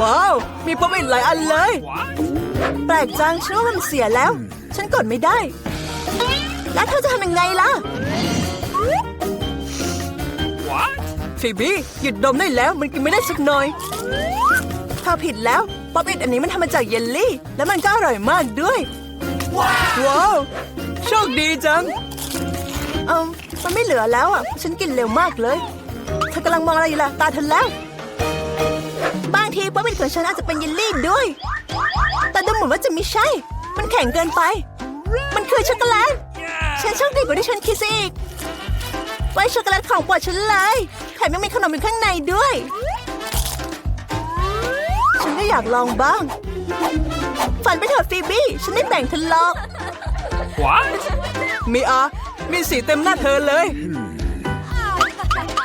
ว้าว มีป๊อปอินหลายอันเลย แปลกจังฉันว่ามันเสียแล้ว ฉันกดไม่ได้ แล้วเธอจะทำยังไงล่ะฟีบี้หยุดดมได้แล้วมันกินไม่ได้สักหน่อยเธอผิดแล้วป๊อปอินอันนี้มันทำมาจากเยลลี่ แล้วมันก็อร่อยมากด้วย ว้าวโชคดีจัง เออมันไม่เหลือแล้วอะ ฉันกินเร็วมากเลย เธอกำลังมองอะไรอยู่ล่ะ ตาเธอแล้ว บางทีป๊อปอินของฉันอาจจะเป็นเยลลี่ด้วย แต่ดูเหมือนว่าจะไม่ใช่ มันแข็งเกินไป มันคือช็อกโกแลต ฉันโชคดีกว่าที่ฉันคิดซะอีก ไว้ช็อกโกแลตของโปรดฉันเลย แถมยังมีขนมอยู่ข้างในด้วย ฉันก็อยากลองบ้าง ฝันไปเถอะฟีบี้ ฉันไม่แบ่งเธอหรอก What? มีอามีสีเต็มหน้าเธอเลย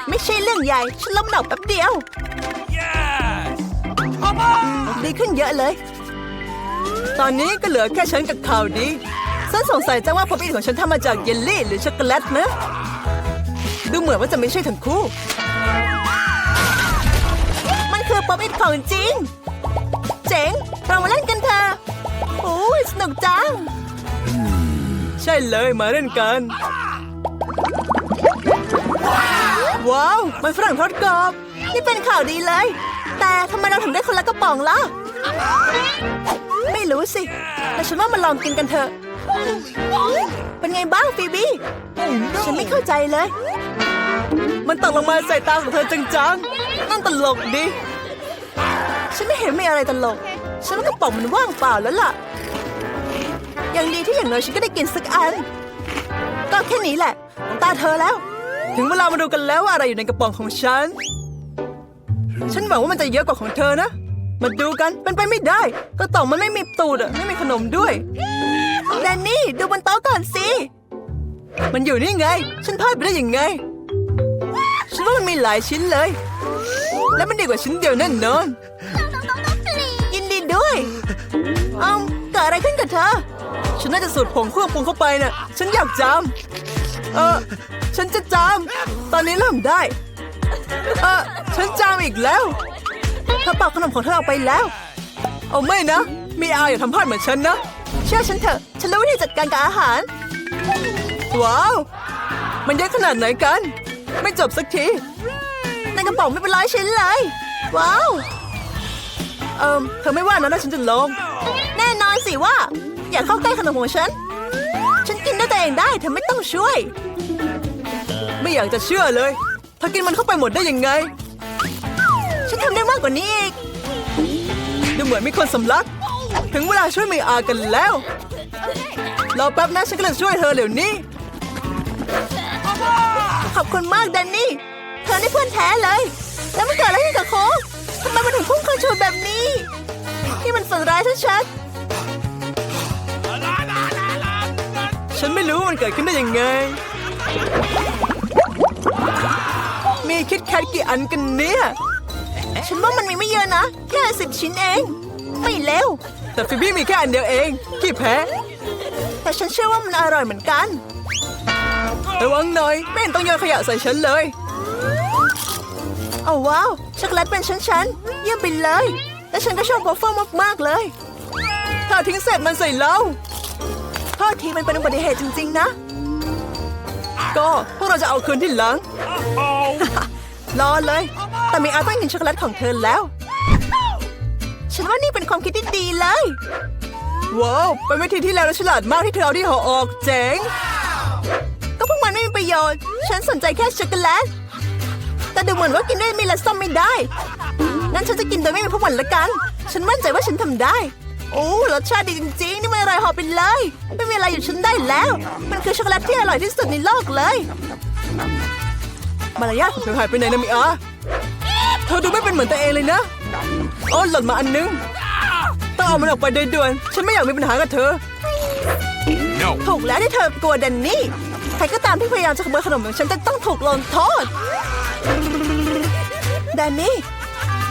ไม่ใช่เรื่องใหญ่ ฉันลบหนอกแป๊บเดียว Yes! ดีขึ้นเยอะเลย ตอนนี้ก็เหลือแค่ฉันกับข่าวดีฉันสงสัยจังว่าพอปีของฉันทำมาจากเยลลี่หรือช็อกโกแลตนะ ดูเหมือนว่าจะไม่ใช่ทั้งคู่ มันคือป๊อปอินของจริง เจ๋ง เรามาเล่นกันเถอะโอ้ยสนุกจัง ใช่เลยมาเล่นกัน ว้าว มันฝรั่งทอดกรอบ นี่เป็นข่าวดีเลย แต่ทำไมเราถึงได้คนละกระป๋องล่ะ ไม่รู้สิ แต่ฉันว่ามาลองกินกันเถอะ เป็นไงบ้างฟีบี้ ฉันไม่เข้าใจเลย มันตกลงมาใส่ตาของเธอจังๆ นั่นตลกดิ ฉันไม่เห็นมีอะไรตลก ฉันว่ากระป๋องมันว่างเปล่าแล้วล่ะ อย่างดีที่อย่างน้อยฉันก็ได้กินสักอัน ก็แค่นี้แหละตาเธอแล้ว ถึงเวลามาดูกันแล้วว่าอะไรอยู่ในกระป๋องของฉัน ฉันหวังว่ามันจะเยอะกว่าของเธอนะ มาดูกัน เป็นไปไม่ได้กระต่องมันไม่มีตูดอะไม่มีขนมด้วยแดนนี่ดูบนโต๊ะก่อนสิ มันอยู่นี่ไง ฉันพลาดไปได้ยังไง ฉันว่ามันมีหลายชิ้นเลย และมันดีกว่าชิ้นเดียวแน่นอน ยินดีด้วยเอ้าเกิดอะไรขึ้นกับเธอ ฉันน่าจะสูดผงเครื่องปรุงเข้าไปน่ะ ฉันอยากจำเออ ฉันจะจำตอนนี้เริ่มได้ เออฉันจำอีกแล้วเธอเป่าขนมของเธอออกไปแล้ว เอาไม่นะ มีอาอย่าทำพลาดเหมือนฉันนะ เชื่อฉันเถอะ ฉันรู้วิธีจัดการกับอาหาร ว้าว มันเยอะขนาดไหนกัน ไม่จบสักที ในกระป๋องไม่เป็นร้อยชิ้นเลย ว้าว เอิมเธอไม่ว่านะถ้าฉันจะลง แน่นอนสิว่า อย่าเข้าใกล้ขนมของฉัน ฉันกินด้วยตัวเองได้ เธอไม่ต้องช่วย ไม่อยากจะเชื่อเลย ธอกินมันเข้าไปหมดได้ยังไง ฉันทำได้มากกว่านี้อีก ดูเหมือนมีคนสำลัก ถึงเวลาช่วยมีอากันแล้ว รอแป๊บนะฉันกำลังช่วยเธอเดี๋ยวนี้ ขอบคุณมากแดนนี่ เธอได้เพื่อนแท้เลย แล้วมันเกิดอะไรขึ้นกับโค้กทำไมมันถึงพุ่งเข้าชนแบบนี้ นี่มันฝันร้ายชัดๆฉันไม่รู้ว่ามันเกิดขึ้นได้ยังไง มีคิดแคทกี่อันกันเนี่ย ฉันว่ามันมีไม่เยอะนะ แค่สิบชิ้นเอง ไม่เร็ว แต่ฟิบี้มีแค่อันเดียวเอง กี่แพ้ แต่ฉันเชื่อว่ามันอร่อยเหมือนกันระวังหน่อยไม่เห็นต้องโยนขยะใส่ฉันเลยเอาว้าว ช็อกโกแลตเป็นชั้นๆเยี่ยมไปเลย และฉันก็ชอบวอฟเฟิลมากๆเลยเธอทิ้งเศษมันใส่เราโทษทีมันเป็นอุบัติเหตุจริงๆนะ ก็พวกเราจะเอาคืนที่หลัง Oh! รอเลย แต่มีอาต้องกินช็อกโกแลตของเธอแล้ว ฉันว่านี่เป็นความคิดที่ดีเลย ว้าวเป็นวิธีที่แล้วและฉลาดมากที่เธอเอาที่ห่อออกเจ๋ง ก็พวกมันไม่มีประโยชน์ ฉันสนใจแค่ช็อกโกแลต แต่ดูเหมือนว่ากินด้วยมีและส้มไม่ได้ งั้นฉันจะกินโดยไม่มีพวกมันละกัน ฉันมั่นใจว่าฉันทำได้ โอ้รสชาติดีจริงๆ นี่มันอร่อยหอไปเลย ไม่มีอะไรหยุดฉันได้แล้ว มันคือช็อกโกแลตที่อร่อยที่สุดในโลกเลย มารยาทของเธอหายไปไหนนะมิอาเธอดูไม่เป็นเหมือนตัวเองเลยนะโอ้หล่นมาอันนึง ต้องเอามันออกไปโดยด่วน ฉันไม่อยากมีปัญหากับเธอ No! ถูกแล้วที่เธอกลัวแดนนี่ ใครก็ตามที่พยายามจะขโมยขนมของฉันจะต้องถูกลงโทษ แดนนี่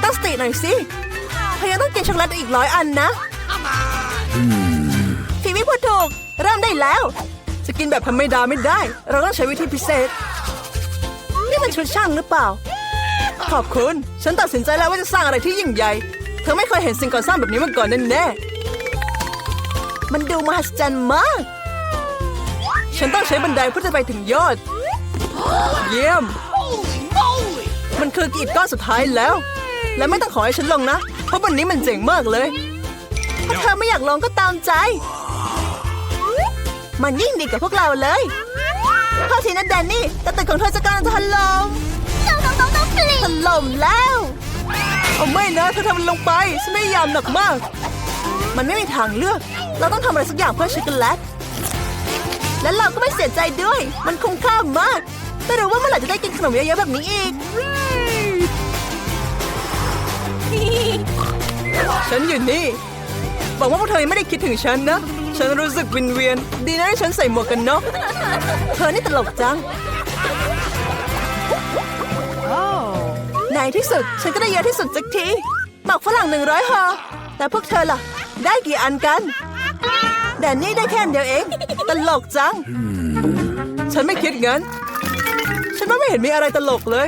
ตั้งสติหน่อยสิเธอยังต้องกินช็อกโกแลตอีกร้อยอันนะ ฟีวิพูดถูก เริ่มได้แล้ว จะกินแบบธรรมดาไม่ได้ เราต้องใช้วิธีพิเศษ นี่มันชุดช่างหรือเปล่า ขอบคุณ ฉันตัดสินใจแล้วว่าจะสร้างอะไรที่ยิ่งใหญ่ เธอไม่เคยเห็นสิ่งก่อสร้างแบบนี้มาก่อนแน่ๆมันดูมหัศจรรย์มาก ฉันต้องใช้บันไดเพื่อจะไปถึงยอด เยี่ยม มันคือกีดก้อนสุดท้ายแล้ว และไม่ต้องขอให้ฉันลงนะ เพราะวันนี้มันเจ๋งมากเลย ถ้าเธอไม่อยากลงก็ตามใจ มันยิ่งดีกับพวกเราเลยโทษทีนะแดนนี่แต่ตึกของเธอจะกำลังจะถล่มถล่มแล้วเอาไม่นะเธอทำมันลงไปฉันไม่ยามหนักมาก มันไม่มีทางเลือก เราต้องทำอะไรสักอย่างเพื่อช็อกโกแลตและเราก็ไม่เสียใจด้วย มันคุ้มค่ามาก ไม่รู้ว่าเมื่อไหร่จะได้กินขนมเยอะๆแบบนี้อีก ฉันอยู่นี่ บอกว่าพวกเธอไม่ได้คิดถึงฉันนะ ฉันรู้สึกวินเวียน ดีนะที่ฉันใส่หมวกกันน็อกเธอนี่ตลกจังในที่สุดฉันก็ได้เยอะที่สุดสักทีหมักฝรั่งหนึ่งร้อยห่อแต่พวกเธอล่ะ ได้กี่อันกันแดนนี่ได้แค่เดียวเอง ตลกจัง ฉันไม่คิดงั้น ฉันว่าไม่เห็นมีอะไรตลกเลย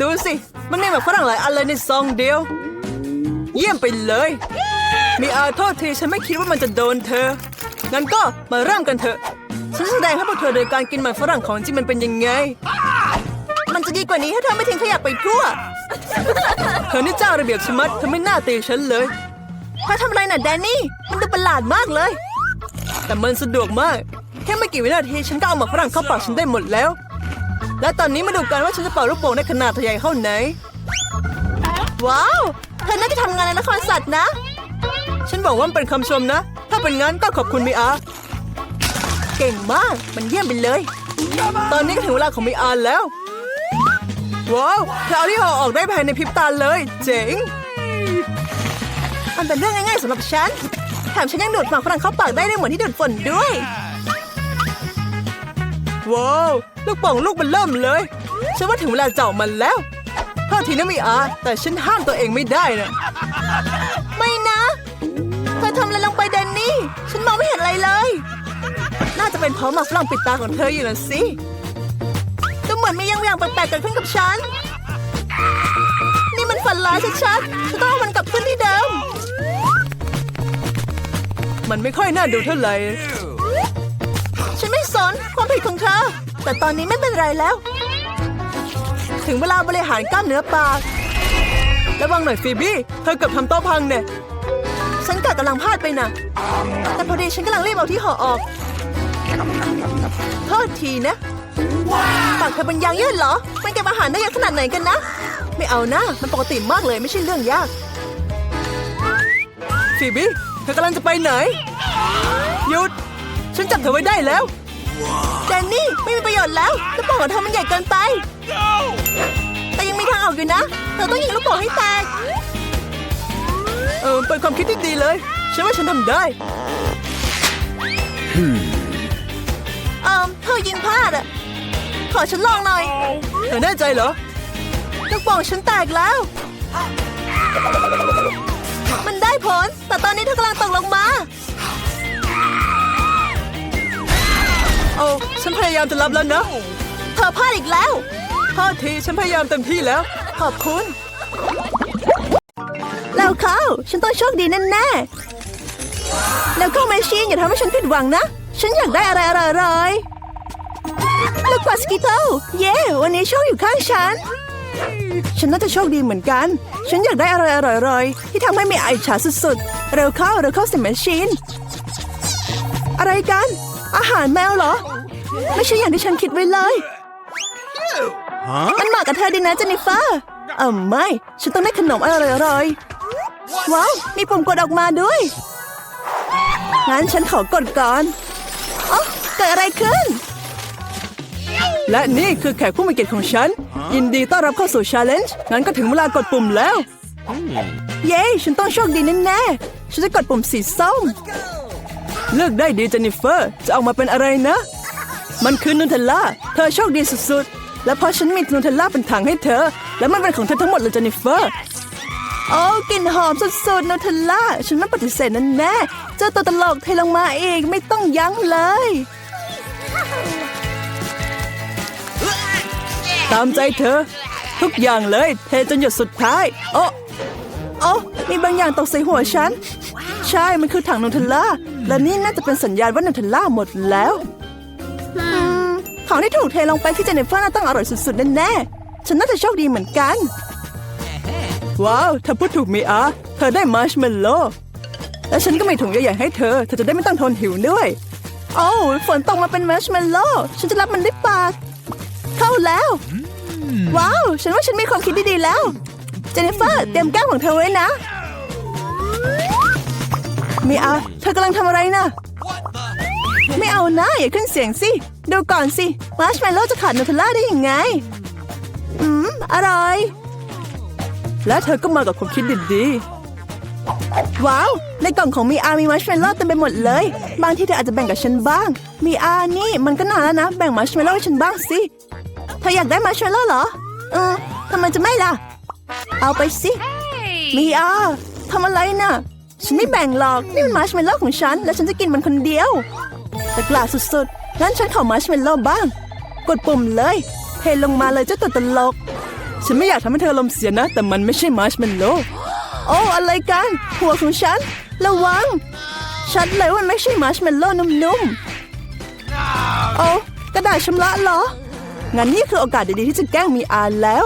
ดูสิ มันมีหมักฝรั่งหลายอันเลยในซองเดียว เยี่ยมไปเลย มีอาโทษทีฉันไม่คิดว่ามันจะโดนเธอ งั้นก็มาเริ่มกันเถอะ ฉันแสดงให้พวกเธอโดยการกินหมักฝรั่งของจริงมันเป็นยังไง มันจะดีกว่านี้ถ้าเธอไม่ทิ้งขยะไปทั่ว เธอนี่เจ้าระเบียบชะมัดเธอไม่น่าตีฉันเลยเธอทำอะไรน่ะแดนนี่ มันดูประหลาดมากเลย แต่มันสะดวกมาก แค่ไม่กี่วินาทีฉันก็เอาหมักฝรั่งเข้าปากฉันได้หมดแล้ว และตอนนี้มาดูกันว่าฉันจะเป่าลูกโป่งได้ขนาดใหญ่เท่าไหน ว้าว เธอน่าจะทำงานในละครสัตว์นะ ฉันบอกว่าเป็นคำชมนะ ถ้าเป็นงั้นก็ขอบคุณมีอา เก่งมาก มันเยี่ยมไปเลย ตอนนี้ก็ถึงเวลาของมีอาแล้ว ว้าวเธอเอาที่ห่อออกได้ภายในพริบตาเลย เจ๋ง มันเป็นเรื่องง่ายๆสำหรับฉัน แถมฉันยังดูดหมากฝรั่งเข้าปากได้ด้วยเหมือนที่ดูดฝนด้วย ว้าว ลูกป่องลูกมันเริ่มเลย ฉันว่าถึงเวลาเจาะมันแล้วโทษทีนะมีอา แต่ฉันห้ามตัวเองไม่ได้นะ ทำอะไรลงไปแดนนี่ ฉันมองไม่เห็นอะไรเลย น่าจะเป็นเพราะหมากฝรั่งปิดตาของเธออยู่นะสิดูเหมือนมีอย่างอย่างแปลกๆเกิดขึ้นกับฉัน นี่มันฝันร้ายชัดๆฉันต้องเอามันกลับขึ้นที่เดิม มันไม่ค่อยน่าดูเท่าไหร่ ฉันไม่สนความผิดของเธอ แต่ตอนนี้ไม่เป็นไรแล้ว ถึงเวลาบริหารกล้ามเนื้อปาก ระวังหน่อยฟีบี้ เธอเกือบทำโต๊ะพังเนี่ย ฉันกะกำลังพลาดไปนะแต่พอดีฉันกำลังรีบเอาที่ห่อออกโทษทีนะปากเธอเป็นยางยืดเหรอ มันเก็บอาหารได้เยอะขนาดไหนกันนะ ไม่เอานะ มันปกติมากเลยไม่ใช่เรื่องยากฟีบี้เธอกำลังจะไปไหน หยุด ฉันจับเธอไว้ได้แล้วแดนนี่ไม่มีประโยชน์แล้วลูกโป่งของเธอมันใหญ่เกินไป No. แต่ยังมีทางออกอยู่นะ เธอต้องยิงลูกโป่งให้แตก เออเป็นความคิดที่ดีเลย ฉันว่าฉันทำได้เออเธอยิงพลาดอะขอฉันลองหน่อย เธอแน่ใจเหรอลูกโป่งฉันแตกแล้ว มันได้ผล แต่ตอนนี้เธอกำลังตกลงมา โอ้ฉันพยายามจะรับแล้วนะ เธอพลาดอีกแล้วโทษทีฉันพยายามเต็มที่แล้ว ขอบคุณ แล้วเขาฉันต้องโชคดีแน่ๆแล้วก็แมชชีนอย่าทำให้ฉันผิดหวังนะ ฉันอยากได้อะไรอร่อยๆลูกปัสกิโตเย้วันนี้โชคอยู่ข้างฉัน ฉันน่าจะโชคดีเหมือนกัน ฉันอยากได้อะไรอร่อยๆ ที่ทำให้มีไอฉาสุดๆ เร็วเข้าเร็วเข้าสิแมชชีนอะไรกัน อาหารแมวเหรอ ไม่ใช่อย่างที่ฉันคิดไว้เลยมันเหมาะกับเธอดีนะเจนนิเฟอร์เออไม่ ฉันต้องได้ขนมอร่อยๆ ว้าว มีปุ่มกดออกมาด้วย งั้นฉันขอกดก่อนอ๋อเกิดอะไรขึ้น และนี่คือแขกผู้มีเกียรติของฉัน ยินดีต้อนรับเข้าสู่ชาเลนจ์งั้นก็ถึงเวลากดปุ่มแล้ว เย้ ฉันต้องโชคดีแน่ๆฉันจะกดปุ่มสีส้ม เลือกได้ดีเจนนิเฟอร์ จะออกมาเป็นอะไรนะ มันคือนูเทลล่า เธอโชคดีสุดๆ และเพราะฉันมีนูเทลล่าเป็นถังให้เธอ และมันเป็นของเธอทั้งหมดเลยเจนนิเฟอร์ โอ้กลิ่นหอมสุดๆนูเทลล่า ฉันไม่ปฏิเสธนั่นแน่เจ้าตัวตลกเทลงมาเองไม่ต้องยั้งเลย ตามใจเธอ ทุกอย่างเลย เทจนหยดสุดท้าย โอ้โอ้มีบางอย่างตกใส่หัวฉัน ใช่มันคือถังนูเทลล่า และนี่น่าจะเป็นสัญญาณว่านูเทลล่าหมดแล้วของที่ถูกเทลงไปที่เจเนฟเฟอร์น่าต้องอร่อยสุดๆแน่ๆฉันน่าจะโชคดีเหมือนกัน ว้าวเธอพูดถูกมีอาเธอได้มาร์ชเมลโล่และฉันก็มีถุงใหญ่ๆให้เธอ เธอจะได้ไม่ต้องทนหิวด้วยโอ้ฝนตกมาเป็นมาร์ชเมลโล่ฉันจะรับมันด้วยปาก เข้าแล้ว ว้าว ฉันว่าฉันมีความคิดดีๆแล้ว เจนนิเฟอร์ เตรียมแก้มของเธอไว้นะ มีอาเธอกำลังทำอะไรนะ ไม่เอานะอย่าขึ้นเสียงสิ ดูก่อนสิมาร์ชเมลโล่จะขาดนูเทลล่าได้ยังไง อืม อร่อย และเธอก็มากับความคิดดีๆ ว้าว ในกล่องของมีอามีมัชเมลโล่เต็มไปหมดเลย บางทีเธออาจจะแบ่งกับฉันบ้าง มีอานี่มันก็นานแล้วนะ แบ่งมัชเมลโล่ให้ฉันบ้างสิ เธออยากได้มัชเมลโล่เหรอ เออทำไมจะไม่ล่ะ เอาไปสิ มีอาทำอะไรน่ะ ฉันไม่แบ่งหรอก นี่มันมัชเมลโล่ของฉัน และฉันจะกินมันคนเดียว แต่กล้าสุดๆงั้นฉันขอมัชเมลโล่บ้าง กดปุ่มเลย เทลงมาเลยเจ้าตัวตลก ฉันไม่อยากทำให้เธอลมณ์เสียนะ แต่มันไม่ใช่มัชเมลโล่โอ้อะไรกัน หัวของฉัน ระวัง ชัดเลยว่ามันไม่ใช่มัชเมลโล่นุ่มๆโอ้กระดาษชำระเหรอ งั้นนี่คือโอกาสดีๆที่จะแกล้งมีอานแล้ว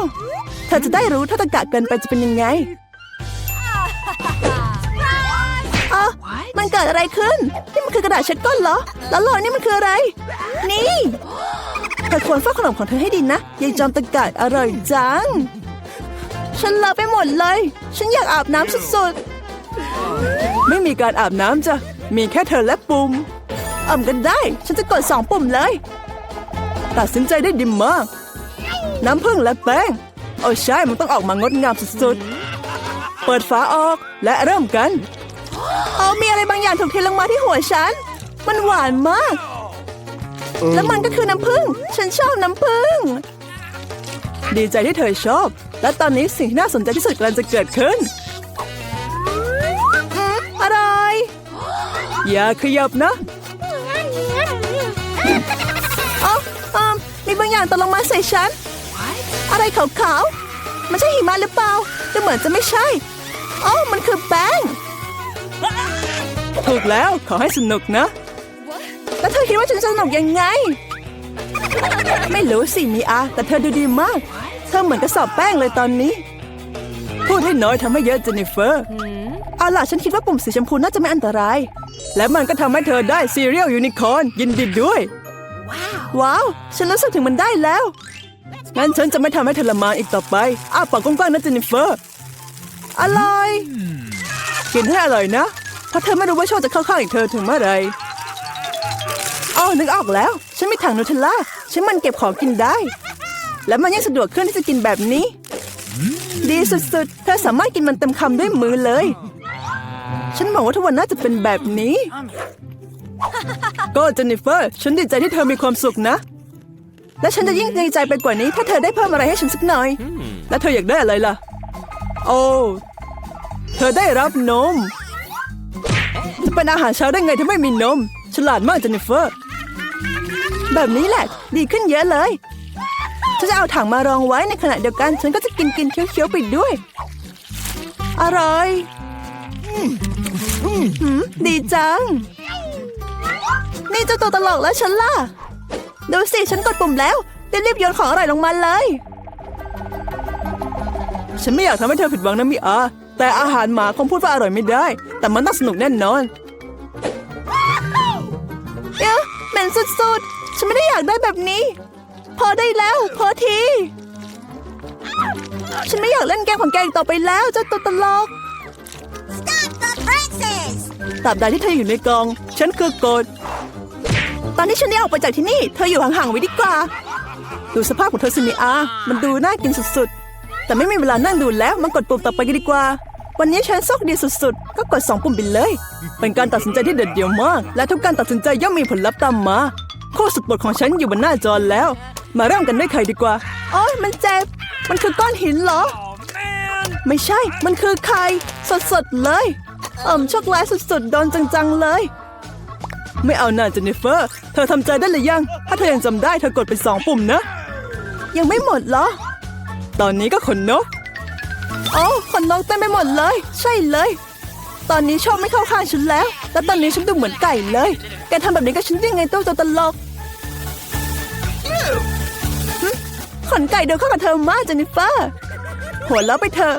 เธอจะได้รู้ถ้าตะกะเกินไปจะเป็นยังไงอ๋อมันเกิดอะไรขึ้น นี่มันคือกระดาษเช็ดก้นเหรอ แล้วรอยนี่มันคืออะไร นี่ เธอควรเฝ้าขนมของเธอให้ดีนะยายจอมตะกะอร่อยจัง ฉันเลอะไปหมดเลย ฉันอยากอาบน้ำสุดๆ ไม่มีการอาบน้ำจ้ะ มีแค่เธอและปุ่มอ่ำกันได้ ฉันจะกดสองปุ่มเลย ตัดสินใจได้ดีมาก น้ำผึ้งและแป้ง โอ้ใช่ มันต้องออกมางดงามสุดๆ เปิดฝาออกและเริ่มกัน เอามีอะไรบางอย่างถูกเทลงมาที่หัวฉัน มันหวานมาก แล้วมันก็คือน้ำผึ้ง ฉันชอบน้ำผึ้ง ดีใจที่เธอชอบ และตอนนี้สิ่งที่น่าสนใจที่สุดกำลังจะเกิดขึ้นอืมอร่อยอย่าขยับนะเอ๋อมมีบางอย่างตกลงมาใส่ฉัน อะไรขาวๆ มันใช่หิมะหรือเปล่าดูเหมือนจะไม่ใช่อ๋อมันคือแป้งถูกแล้วขอให้สนุกนะ แล้วเธอคิดว่าฉันจะสนุกยังไง ไม่รู้สิมีอา แต่เธอดูดีมาก เธอเหมือนกระสอบแป้งเลยตอนนี้ พูดให้น้อยทำให้เยอะเจนนิเฟอร์เอาล่ะฉันคิดว่าปุ่มสีชมพูน่าจะไม่อันตราย และมันก็ทำให้เธอได้ซีเรียลยูนิคอร์นยินดีด้วย ว้าว ฉันรู้สึกถึงมันได้แล้ว งั้นฉันจะไม่ทำให้เธอละมานอีกต่อไป อ้าปากกว้างๆนะเจนนิเฟอร์ อร่อย กินให้อร่อยนะถ้าเธอไม่รู้ว่าโชคจะเข้าข้างอีกเธอถึงเมื่อไหร อ๋อนึกออกแล้ว ฉันมีถังนูเทลล่า ฉันมันเก็บของกินได้ และมันยังสะดวกขึ้นที่จะกินแบบนี้ ดีสุดๆ เธอสามารถกินมันเต็มคำด้วยมือเลย ฉันหวังว่าทุกวันน่าจะเป็นแบบนี้ ก็เจนนิเฟอร์ ฉันดีใจที่เธอมีความสุขนะ และฉันจะยิ่งดีใจไปกว่านี้ ถ้าเธอได้เพิ่มอะไรให้ฉันสักหน่อย และเธออยากได้อะไรล่ะ โอ้ เธอได้รับนม จะเป็นอาหารเช้าได้ไงถ้าไม่มีนม ฉลาดมากเจนนิเฟอร์ แบบนี้แหละ ดีขึ้นเยอะเลยฉันจะเอาถังมารองไว้ในขณะเดียวกันฉันก็จะกินกินเคี้ยวๆไปด้วย อร่อยหืมดีจัง นี่เจ้าตัวตลกแล้วฉันล่ะ ดูสิ ฉันกดปุ่มแล้วรีบๆโยนของอร่อยลงมาเลย ฉันไม่อยากทำให้เธอผิดหวังนะมิอา แต่อาหารหมาคงพูดว่าอร่อยไม่ได้ แต่มันต้องสนุกแน่นอน เอ๊ะเหม็นสุดๆ ฉันไม่ได้อยากได้แบบนี้ พอได้แล้ว พอที ฉันไม่อยากเล่นเกมของแกอีกต่อไปแล้วเจ้าตัวตลก Stop the presses! ตราบใดที่เธออยู่ในกอง ฉันคือกฎตอนที่ฉันได้ออกไปจากที่นี่ เธออยู่ห่างๆไว้ดีกว่า ดูสภาพของเธอสิมิอา มันดูน่ากินสุดๆ แต่ไม่มีเวลานั่งดูแล้วมากดปุ่มต่อไปกันดีกว่า วันนี้ฉันโชคดีสุดๆ ก็กดสองปุ่มไปเลย เป็นการตัดสินใจที่เด็ดเดี่ยวมาก และทุกการตัดสินใจย่อมมีผลลัพธ์ตามมาโค้สุดบทของฉันอยู่บนหน้าจอแล้ว มาเริ่มกันด้วยใครดีกว่า โอ้ยมันเจ็บ มันคือก้อนหินเหรอ Oh man! ไม่ใช่ มันคือไข่สดๆเลยเอ่มช็อกโกแลตสุดๆโดนจังๆเลย ไม่เอาหน่าเจนนิเฟอร์ เธอทำใจได้หรือยัง ถ้าเธอยังจำได้เธอกดไปสองปุ่มนะ ยังไม่หมดเหรอ ตอนนี้ก็ขนนก โอ้ขนนกเต็มไปหมดเลย ใช่เลย ตอนนี้โชคไม่เข้าข้างฉันแล้ว แล้วตอนนี้ฉันดูเหมือนไก่เลย แกทำแบบนี้กับฉันได้ไงตัวตัวตลกขนไก่เดินเข้ากับเธอมากเจนนิเฟอร์หัวเราะไปเถอะ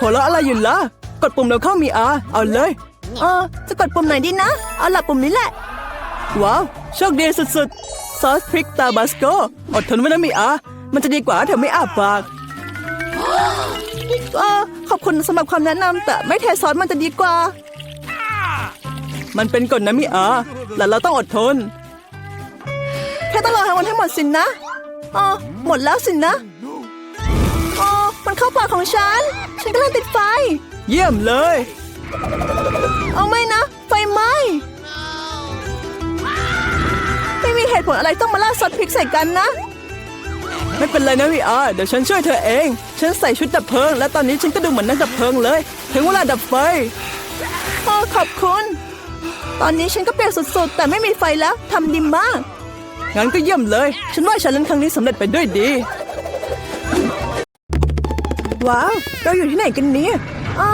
หัวเราะอะไรอยู่ล่ะ กดปุ่มเราเข้ามีอาเอาเลยเออจะกดปุ่มไหนดีนะ เอาหลับปุ่มนี้แหละ ว้าว โชคดีสุดๆ ซอสพริกตาบาสโก อดทนไว้นะมีอา มันจะดีกว่าถ้าเธอไม่อาปาก ออขอบคุณสำหรับความแนะนำแต่ไม่เทซอสมันจะดีกว่า มันเป็นกฎนะมิอาและเราต้องอดทนแค่ต้องรอให้วันให้หมดสินนะอ๋อหมดแล้วสินนะอ๋อมันเข้าปากของฉัน ฉันกำลังติดไฟ เยี่ยมเลย เอาไม่นะ ไฟไหม้ไม่มีเหตุผลอะไรต้องมาล่าซอสพริกใส่กันนะ ไม่เป็นไรนะวีอาเดี๋ยวฉันช่วยเธอเอง ฉันใส่ชุดดับเพลิง และตอนนี้ฉันก็ดูเหมือนนักดับเพลิงเลย ถึงเวลาดับไฟโอ้ขอบคุณ ตอนนี้ฉันก็เปียกสุดๆ แต่ไม่มีไฟแล้วทำดีมาก งั้นก็เยี่ยมเลย ฉันว่าฉันเล่นครั้งนี้สำเร็จไปด้วยดี ว้าว เราอยู่ที่ไหนกันเนี่ยอ๋อ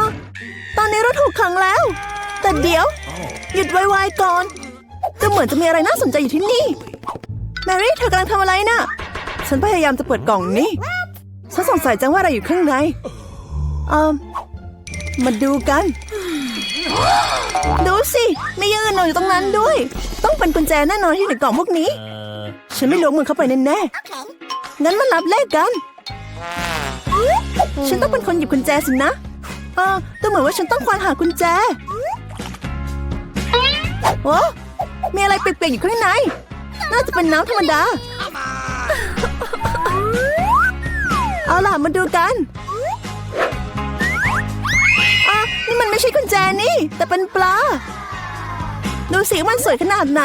ตอนนี้เราถูกขังแล้ว แต่เดี๋ยว หยุดไวๆก่อนดูเหมือนจะมีอะไรน่าสนใจอยู่ที่นี่ แมรี่เธอกำลังทำอะไรน่ะ ฉันพยายามจะเปิดกล่องนี้ฉันสงสัยจังว่าอะไรอยู่ข้างในเอ่อมาดูกัน ดูสิ มีอยังอื่นนอนอยู่ตรงนั้นด้วย ต้องเป็นกุญแจแน่นอนที่ในกล่องพวกนี้ ฉันไม่ล้วงมือเข้าไปแน่ๆงั้นมานับเลขกัน ฉันต้องเป็นคนหยิบกุญแจสินะเออดูเหมือนว่าฉันต้องควานหากุญแจโอ้มีอะไรเปียกๆอยู่ข้างใน น่าจะเป็นน้ำธรรมดา เอาล่ะมาดูกันอะนี่มันไม่ใช่กุญแจนี่ แต่เป็นปลา ดูสีมันสวยขนาดไหน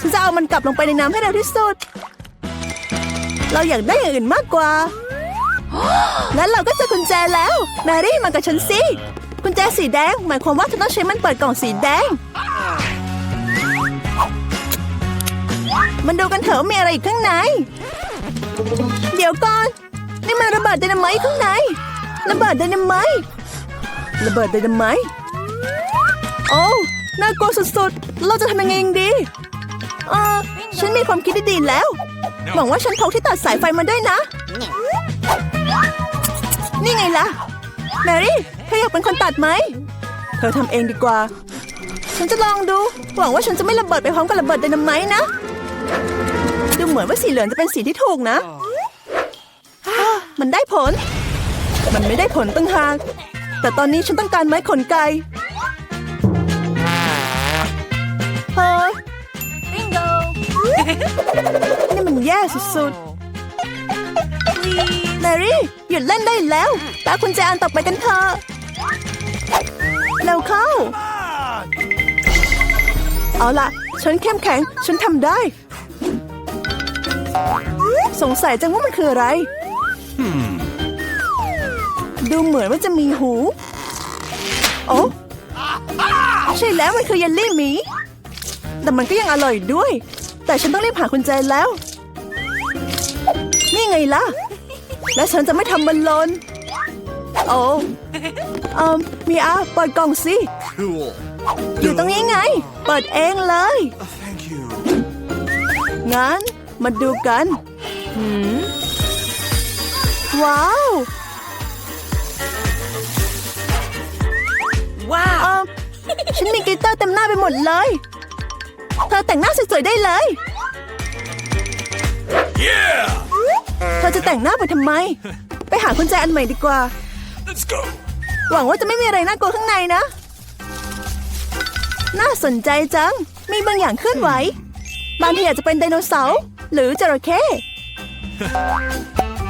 ฉันจะเอามันกลับลงไปในน้ำให้เร็วที่สุด เราอยากได้อย่างอื่นมากกว่างั้นเราก็เจะกุญแจแล้ว แมรี่มากับฉันสิ กุญแจสีแดง หมายความว่าฉันต้องใช้มันเปิดกล่องสีแดง มันดูกันเถอะมีอะไรอีกข้างใน เดี๋ยวก่อน นี่มันระเบิดไดนาไมต์ข้างในระเบิดไดนาไมต์ระเบิดไดนาไมต์โอ้น่ากลัวสุดๆ เราจะทำยังไงดีเออฉันมีความคิดที่ดีแล้ว หวังว่าฉันพกที่ตัดสายไฟมาด้วยนะ นี่ไงล่ะ แมรี่ เธออยากเป็นคนตัดไหม เธอทำเองดีกว่า ฉันจะลองดู หวังว่าฉันจะไม่ระเบิดไปพร้อมกับระเบิดไดนาไมต์นะ ดูเหมือนว่าสีเหลืองจะเป็นสีที่ถูกนะ มันได้ผล มันไม่ได้ผลตั้งหากแต่ตอนนี้ฉันต้องการไม้ขนไก่เฮ้ย Bingo! นี่มันแย่สุดๆแมรี่ หยุดเล่นได้แล้วตาคุณแจอันต่อไปกันเถอะเร็วเข้า เอาล่ะ ฉันเข้มแข็ง ฉันทำได้ สงสัยจังว่ามันคืออะไร ดูเหมือนว่าจะมีหู โอ้ใช่แล้วมันคือเยลลี่หมี แต่มันก็ยังอร่อยด้วย แต่ฉันต้องรีบหากุญแจแล้ว นี่ไงล่ะ และฉันจะไม่ทำมันหลน โอ้เอ่มมีอาเปิดกล่องสิ Cool. อยู่ตรงนี้ไง เปิดเองเลย Thank you. งั้นมาดูกัน ว้าว ว้าว ฉันมีกลิตเตอร์เต็มหน้าไปหมดเลย เธอแต่งหน้าสวยๆได้เลย Yeah. เธอจะแต่งหน้าไปทำไม ไปหากุญแจอันใหม่ดีกว่า Let's go. หวังว่าจะไม่มีอะไรน่ากลัวข้างในนะ น่าสนใจจัง มีบางอย่างเคลื่อนไหว บางทีอาจจะเป็นไดโนเสาร์หรือจระเข้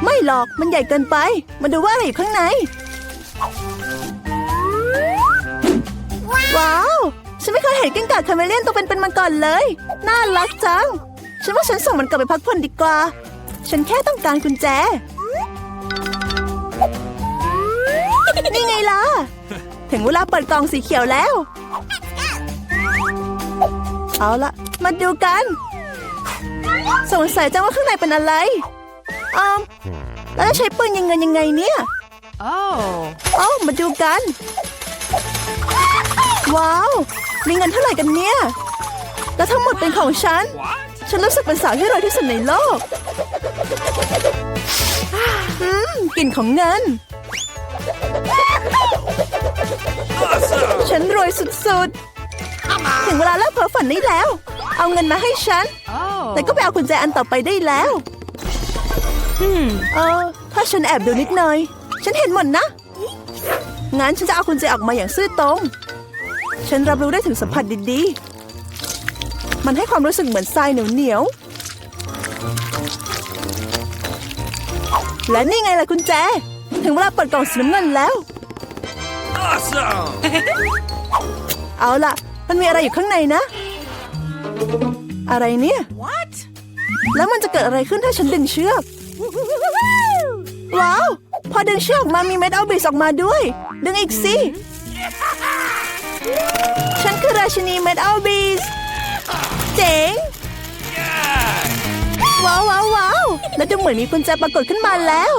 ไม่หรอกมันใหญ่เกินไป มาดูว่าอะไรอยู่ข้างใน ว้าว ฉันไม่เคยเห็นกิ้งก่าคาเมเลียนตัวเป็นๆมาก่อนเลย น่ารักจัง ฉันว่าฉันส่งมันกลับไปพักผ่อนดีกว่า ฉันแค่ต้องการกุญแจ นี่ไงล่ะ ถึงเวลาเปิดกล่องสีเขียวแล้ว เอาละมาดูกัน สงสัยจังว่าข้างในเป็นอะไร ออมแล้วจะใช้ปืนยิงเงินยังไงเนี่ย Oh. เอ้ามาดูกัน ว้าวมีเงินเท่าไหร่กันเนี่ย แล้วทั้งหมดเป็นของฉัน What? ฉันรู้สึกเป็นสาวที่รวยที่สุดในโลกอืมกลิ่นของเงิน Awesome! ฉันรวยสุดๆ ถึงเวลาเลิกเพ้อฝันได้แล้ว เอาเงินมาให้ฉัน Oh. แต่ก็ไปเอากุญแจอันต่อไปได้แล้ว Hmm. เออ ถ้าฉันแอบดูนิดหน่อย ฉันเห็นหมดนะ งั้นฉันจะเอากุญแจออกมาอย่างซื่อตรง ฉันรับรู้ได้ถึงสัมผัสดีๆ มันให้ความรู้สึกเหมือนทรายเหนียวๆ และนี่ไงล่ะกุญแจ ถึงเวลาเปิดกล่องสีน้ำเงินแล้ว Awesome! เอาล่ะ มันมีอะไรอยู่ข้างในนะ อะไรเนี่ย What? แล้วมันจะเกิดอะไรขึ้นถ้าฉันดึงเชือก ว้าว พอดึงเชือกมามีเม็ดอัลบิสออกมาด้วย ดึงอีกสิ ฉันคือราชินีเม็ดอัลบิสเจ๋ง Yeah! ว้าวว้าวว้าวแล้วดูเหมือนมีกุญแจปรากฏขึ้นมาแล้ว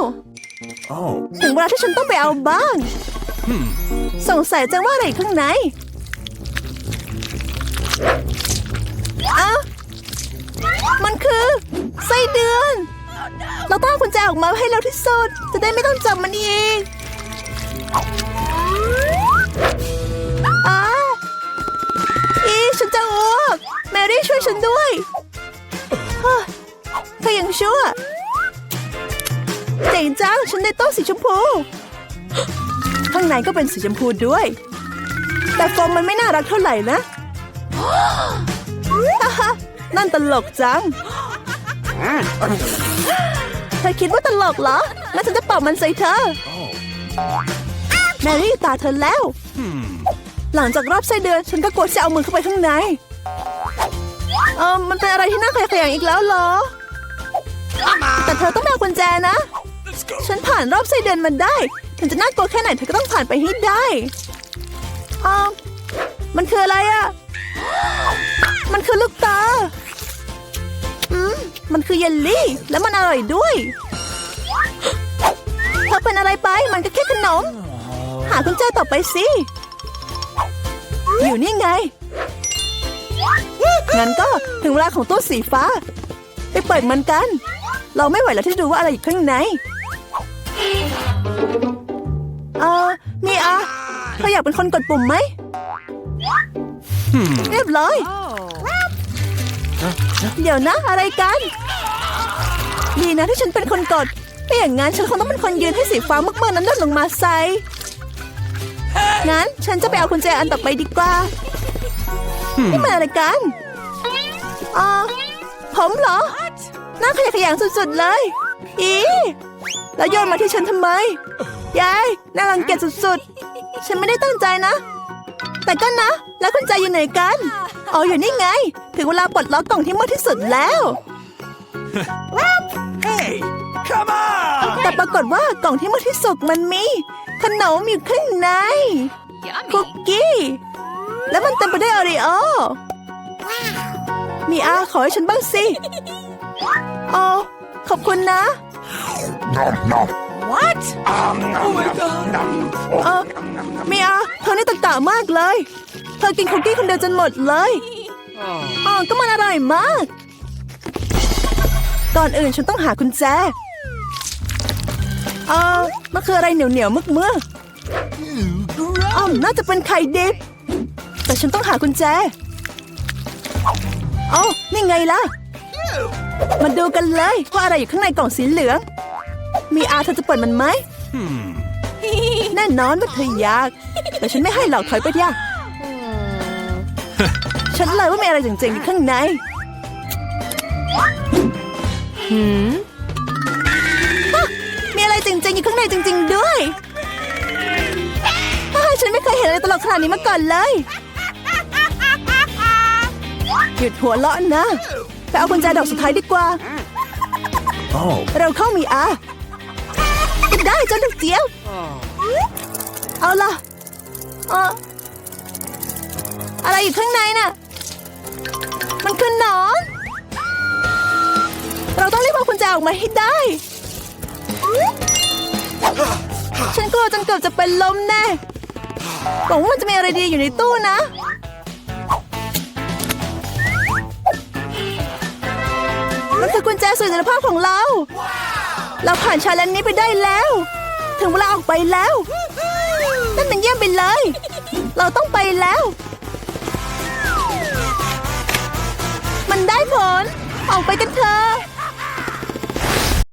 Oh. ถึงเวลาที่ฉันต้องไปเอาบ้างสงสัยจังว่าอะไรอยู่ข้างในอ้าวมันคือ ไส้เดือน เราต้องเอากุญแจออกมาให้เร็วที่สุด จะได้ไม่ต้องจับมันอีกอาอีฉันจะอ้วกแมรี่ช่วยฉันด้วยเฮ้ยเธอยังชั่วเจ๋งจังฉันได้โต๊ะสีชมพู ข้างในก็เป็นสีชมพูด้วย แต่โฟมมันไม่น่ารักเท่าไหร่นะ นั่นตลกจัง เธอคิดว่าตลกเหรองั้นฉันจะเป่ามันใส่เธอ แมรี่ตาเธอแล้ว หลังจากรอบไส้เดือนฉันก็กลัวจะเอามือเข้าไปข้างใน เออมันเป็นอะไรที่น่าขยะแขยงอีกแล้วเหรอ แต่เธอต้องไปเอากุญแจนะ Let's go! ฉันผ่านรอบไส้เดือนมันได้ ถึงจะน่ากลัวแค่ไหนเธอก็ต้องผ่านไปให้ได้อ้าวมันคืออะไรอะ มันคือลูกตาอื มมันคือเยลลี่ และมันอร่อยด้วยเธอเป็นอะไรไป มันก็แค่ขนม หากุญแจต่อไปสิ อยู่นี่ไง งั้นก็ถึงเวลาของตู้สีฟ้า ไปเปิดมันกัน เราไม่ไหวแล้วที่จะดูว่าอะไรอยู่ข้างใน เออมีอะเธออยากเป็นคนกดปุ่มไหม เรียบร้อย Oh. เดี๋ยวนะอะไรกัน ดีนะที่ฉันเป็นคนกดไม่อย่างนั้นฉันคงต้องเป็นคนยืนให้สีฟ้ามึกๆนั้นหล่นลงมาใส่งั้นฉันจะไปเอากุญแจอันต่อไปดีกว่า นี่มันอะไรกันอ๋อผมเหรอน่าขยะแขยงสุดๆเลย อีแล้วโยนมาที่ฉันทำไม ยาย น่ารังเกียจสุดๆ ฉันไม่ได้ตั้งใจนะ แต่ก็นะ แล้วกุญแจอยู่ไหนกันอ๋ออยู่นี่ไง ถึงเวลาปลดล็อกกล่องที่มืดที่สุดแล้ว Hey! Come on! แต่ปรากฏว่ากล่องที่มืดที่สุดมันมี ขนมอยู่ข้างใน คุ Yummy. กกี้ แล้วมันเต็มไปด้วยโอรีโอมีอาขอให้ฉันบ้างสิอ๋อขอบคุณนะ What? เออมีอาเธอนี่ตะกะมากเลย เธอกินคุกกี้คนเดียวจนหมดเลยอ๋อก็มันอร่อยมาก ก่อนอื่นฉันต้องหากุญแจเออมันคืออะไรเหนียวเหนียวๆมึกเมื่ออ๋อน่าจะเป็นไข่ดิบ แต่ฉันต้องหากุญแจ เอ้านี่ไงล่ะ มาดูกันเลยว่าอะไรอยู่ข้างในกล่องสีเหลือง มีอาเธอจะเปิดมันไหม แน่นอนว่าเธออยาก แต่ฉันไม่ให้หรอกถอยไปดิฉันเลยว่ามีอะไรเจ๋งๆอยู่ข้างใน Hmm. มีอะไรเจ๋งๆอยู่ข้างในจริง ๆ ด้วยอ้าวฉันไม่เคยเห็นอะไรตลกขนาดนี้มาก่อนเลย หยุดหัวเราะนะ ไปเอากุญแจดอกสุดท้ายดีกว่า Oh. เราเข้ามีอาได้เจ้าลูกเจี๊ยบเอาล่ะเอออะไรอยู่ข้างในน่ะ มันคือหนอน เราต้องรีบเอากุญแจออกมาให้ได้ ฉันกลัวจนเกือบจะเป็นลมแน่หวังว่ามันจะมีอะไรดีอยู่ในตู้นะ มันคือกุญแจสู่อิสรภาพของเรา เราผ่านชาเลนจ์นี้ไปได้แล้ว ถึงเวลาออกไปแล้วนั่นมันเยี่ยมไปเลย เราต้องไปแล้ว มันได้ผล ออกไปกันเถอะ